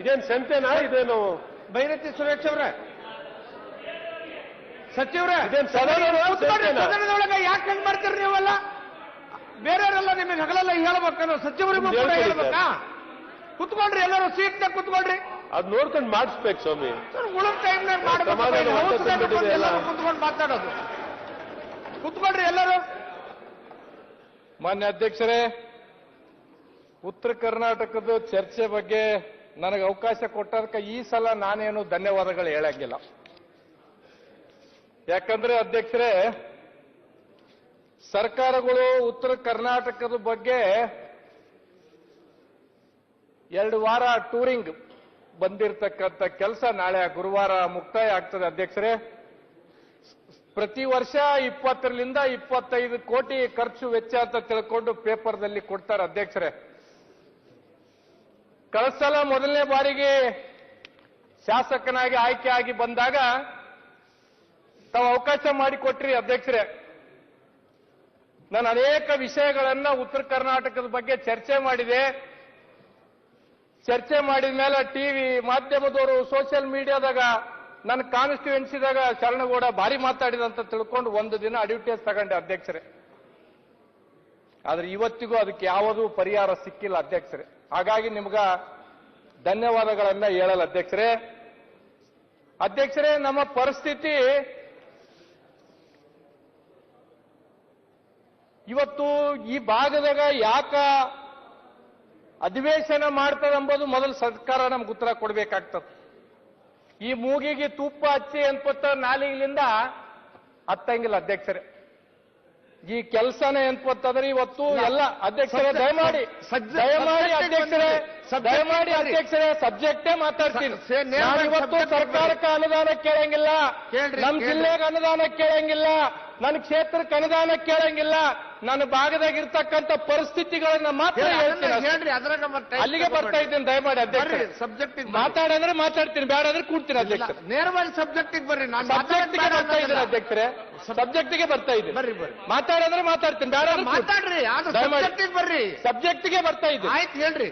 ಇದೇನ್ ಸಂತೆನಾ? ಇದೇನು? ಬೈರತಿ ಸುರೇಶ್ ಅವರ. ಸಚಿವರ ಇದೇನ್? ಸದನದೊಳಗೆ ಯಾಕೆ ಹಂಗ್ ಮಾಡ್ತೀರಿ ನೀವೆಲ್ಲ? ಬೇರೆಯವರೆಲ್ಲ ನಿಮಗೆ ಹಗಲೆಲ್ಲ ಹೇಳ್ಬೇಕನ್ನೋ ಸಚಿವರಿಗೂ ಕೂಡ ಹೇಳ್ಬೇಕಾ? ಕುತ್ಕೊಂಡ್ರಿ ಎಲ್ಲರೂ ಸೀಟ್ ಕುತ್ಕೊಂಡ್ರಿ. ಅದ್ ನೋಡ್ಕೊಂಡು ಮಾಡಿಸ್ಬೇಕು ಸ್ವಾಮಿ. ಉಳಿದ ಟೈಮ್ ಮಾಡ್ಬೇಕು ಎಲ್ಲರೂ ಕುತ್ಕೊಂಡು ಮಾತಾಡೋದು. ಕುತ್ಕೊಂಡ್ರಿ ಎಲ್ಲರೂ. ಮಾನ್ಯ ಅಧ್ಯಕ್ಷರೇ ಉತ್ತರ ಕರ್ನಾಟಕದ ಚರ್ಚೆ ಬಗ್ಗೆ ನನಗೆ ಅವಕಾಶ ಕೊಟ್ಟದಕ್ಕೆ ಈ ಸಲ ನಾನೇನು ಧನ್ಯವಾದಗಳು ಹೇಳಂಗಿಲ್ಲ. ಯಾಕಂದ್ರೆ ಅಧ್ಯಕ್ಷರೇ, ಸರ್ಕಾರಗಳು ಉತ್ತರ ಕರ್ನಾಟಕದ ಬಗ್ಗೆ ಎರಡು ವಾರ ಟೂರಿಂಗ್ ಬಂದಿರತಕ್ಕಂಥ ಕೆಲಸ ನಾಳೆ ಗುರುವಾರ ಮುಕ್ತಾಯ ಆಗ್ತದೆ ಅಧ್ಯಕ್ಷರೇ. ಪ್ರತಿ ವರ್ಷ ಇಪ್ಪತ್ತರಿಂದ ಇಪ್ಪತ್ತೈದು ಕೋಟಿ ಖರ್ಚು ವೆಚ್ಚ ಅಂತ ತಿಳ್ಕೊಂಡು ಪೇಪರ್ದಲ್ಲಿ ಕೊಡ್ತಾರೆ ಅಧ್ಯಕ್ಷರೇ. ಕಳೆದ ಸಲ ಮೊದಲನೇ ಬಾರಿಗೆ ಶಾಸಕನಾಗಿ ಆಯ್ಕೆ ಆಗಿ ಬಂದಾಗ ತಾವು ಅವಕಾಶ ಮಾಡಿಕೊಟ್ರಿ ಅಧ್ಯಕ್ಷರೇ. ನಾನು ಅನೇಕ ವಿಷಯಗಳನ್ನ ಉತ್ತರ ಕರ್ನಾಟಕದ ಬಗ್ಗೆ ಚರ್ಚೆ ಮಾಡಿದೆ. ಚರ್ಚೆ ಮಾಡಿದ ಮೇಲೆ ಟಿವಿ ಮಾಧ್ಯಮದವರು ಸೋಷಿಯಲ್ ಮೀಡಿಯಾದಾಗ ನನ್ನ ಕಾನ್ಸ್ಟಿಟ್ಯೂನ್ಸಿದಾಗ ಶರಣಗೌಡ ಭಾರಿ ಮಾತಾಡಿದಂತ ತಿಳ್ಕೊಂಡು ಒಂದು ದಿನ ಅಡ್ವರ್ಟೈಸ್ ತಗೊಂಡೆ ಅಧ್ಯಕ್ಷರೇ. ಆದ್ರೆ ಇವತ್ತಿಗೂ ಅದಕ್ಕೆ ಯಾವುದೂ ಪರಿಹಾರ ಸಿಕ್ಕಿಲ್ಲ ಅಧ್ಯಕ್ಷರೇ. ಹಾಗಾಗಿ ನಿಮ್ಗ ಧನ್ಯವಾದಗಳನ್ನ ಹೇಳಲ್ಲ ಅಧ್ಯಕ್ಷರೇ. ಅಧ್ಯಕ್ಷರೇ, ನಮ್ಮ ಪರಿಸ್ಥಿತಿ ಇವತ್ತು ಈ ಭಾಗದಾಗ ಯಾಕ ಅಧಿವೇಶನ ಮಾಡ್ತದೆ ಎಂಬುದು ಮೊದಲು ಸರ್ಕಾರ ನಮ್ಗೆ ಉತ್ತರ ಕೊಡ್ಬೇಕಾಗ್ತದೆ. ಈ ಮೂಗಿಗೆ ತುಪ್ಪ ಹಚ್ಚಿ ಅನ್ಪತ್ತ ನಾಲಿಗಿಲಿಂದ ಹತ್ತಂಗಿಲ್ಲ ಅಧ್ಯಕ್ಷರೇ. ಈ ಕೆಲಸನೇ ಅನ್ಪತ್ತಂದ್ರೆ ಇವತ್ತು ಎಲ್ಲ ಅಧ್ಯಕ್ಷರೇ ದಯಮಾಡಿ ದಯಮಾಡಿ ಅಧ್ಯಕ್ಷರೇ ದಯಮಾಡಿ. ಅಧ್ಯಕ್ಷರೇ ಸಬ್ಜೆಕ್ಟೇ ಮಾತಾಡ್ತೀನಿ. ನಾನು ಇವತ್ತು ಸರ್ಕಾರಕ್ಕೆ ಅನುದಾನ ಕೇಳಂಗಿಲ್ಲ. ಕೇಳ್ರಿ. ಜಿಲ್ಲೆಗೆ ಅನುದಾನ ಕೇಳಂಗಿಲ್ಲ. ನನ್ನ ಕ್ಷೇತ್ರಕ್ಕೆ ಅನುದಾನ ಕೇಳಂಗಿಲ್ಲ. ನನ್ನ ಭಾಗದಾಗ ಇರ್ತಕ್ಕಂಥ ಪರಿಸ್ಥಿತಿಗಳನ್ನ ಮಾತ್ರ ಹೇಳ್ತೀನಿ ಅಲ್ಲಿಗೆ ಬರ್ತಾ ಇದ್ದೀನಿ ದಯಮಾಡಿ ಅಧ್ಯಕ್ಷ ಸಬ್ಜೆಕ್ಟ್ ಮಾತಾಡಂದ್ರೆ ಮಾತಾಡ್ತೀನಿ ಬೇಡ ಅಂದ್ರೆ ಕೂಡ್ತೀನಿ ಅಧ್ಯಕ್ಷ ನೇರವಾಗಿ ಸಬ್ಜೆಕ್ಟಿಗೆ ಬರ್ರಿ ನಾನು ಬರ್ತಾ ಇದ್ದೀನಿ ಅಧ್ಯಕ್ಷರೇ. ಸಬ್ಜೆಕ್ಟ್ಗೆ ಬರ್ತಾ ಇದೆ. ಬರ್ರಿ ಬರ್ರಿ. ಮಾತಾಡಂದ್ರೆ ಮಾತಾಡ್ತೀನಿ. ಬೇಡ. ಮಾತಾಡ್ರಿ ದಯಮಾಡಿ. ಸಬ್ಜೆಕ್ಟಿಗೆ ಬರ್ರಿ. ಸಬ್ಜೆಕ್ಟ್ಗೆ ಬರ್ತಾ ಇದೆ. ಆಯ್ತು ಹೇಳ್ರಿ.